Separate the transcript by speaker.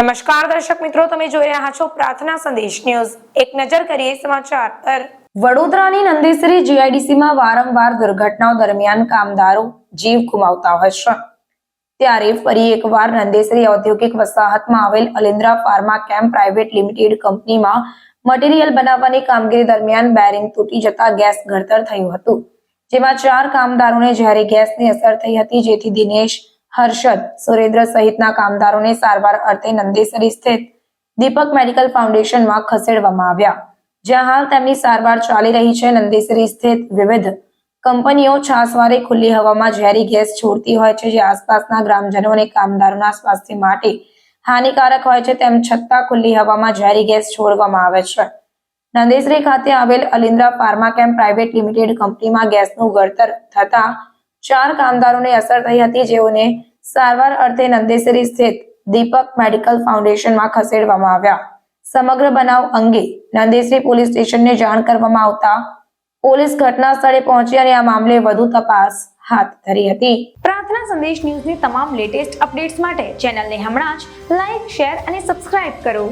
Speaker 1: નમસ્કાર દર્શક મિત્રો, તમે જોઈ રહ્યા છો પ્રાર્થના સંદેશ ન્યૂઝ. એક નજર કરીએ સમાચાર પર. વડોદરાની નંદેસરી જીઆઈડીસીમાં વારંવાર દુર્ઘટનાઓ દરમિયાન કામદારો જીવ ગુમાવતા છે. ત્યારે ફરી એકવાર નંદેસરી ઔદ્યોગિક વસાહતમાં આવેલ Alindra pharma camp private limited કંપનીમાં મટીરીયલ બનાવવાની કામગીરી દરમિયાન બેરિંગ તૂટી જતા ગેસ ઘડતર થયું હતું. જેમાં ચાર કામદારોને જ્યારે ગેસની અસર થઈ હતી, જેથી દિનેશ હર્ષદ સુરેન્દ્ર સહિતના કામદારોને સારવાર અર્થે નંદેસરી સ્થિત દીપક મેડિકલ ફાઉન્ડેશનમાં ખસેડવામાં આવ્યા. જ્યાં હાલ તેમની સારવાર ચાલી રહી છે. નંદેસરી સ્થિત વિવિધ કંપનીઓ છાસવારે ખુલ્લી હવામાં ઝેરી ગેસ છોડતી હોય છે. જે આસપાસના ગ્રામજનો અને કામદારોના સ્વાસ્થ્ય માટે હાનિકારક હોય છે. તેમ છતાં ખુલ્લી હવામાં ઝેરી ગેસ છોડવામાં આવે છે. નંદેસરી ખાતે આવેલ Alindra pharma camp private limited કંપનીમાં ગેસનું ગળતર થતા ચાર કામદારોને અસર થઈ હતી જેઓને સારવાર અર્થે નંદેસરી સ્થિત દીપક મેડિકલ ફાઉન્ડેશનમાં ખસેડવામાં આવ્યા. સમગ્ર બનાવ અંગે નંદેસરી પોલીસ સ્ટેશનને જાણ કરવામાં આવતા પોલીસ ઘટના સ્થળે પહોંચી અને આ મામલે વધુ તપાસ હાથ ધરી હતી. પ્રાર્થના સંદેશ ન્યૂઝની તમામ લેટેસ્ટ અપડેટ્સ માટે ચેનલને હમણાં જ લાઈક, શેર અને સબસ્ક્રાઇબ કરો.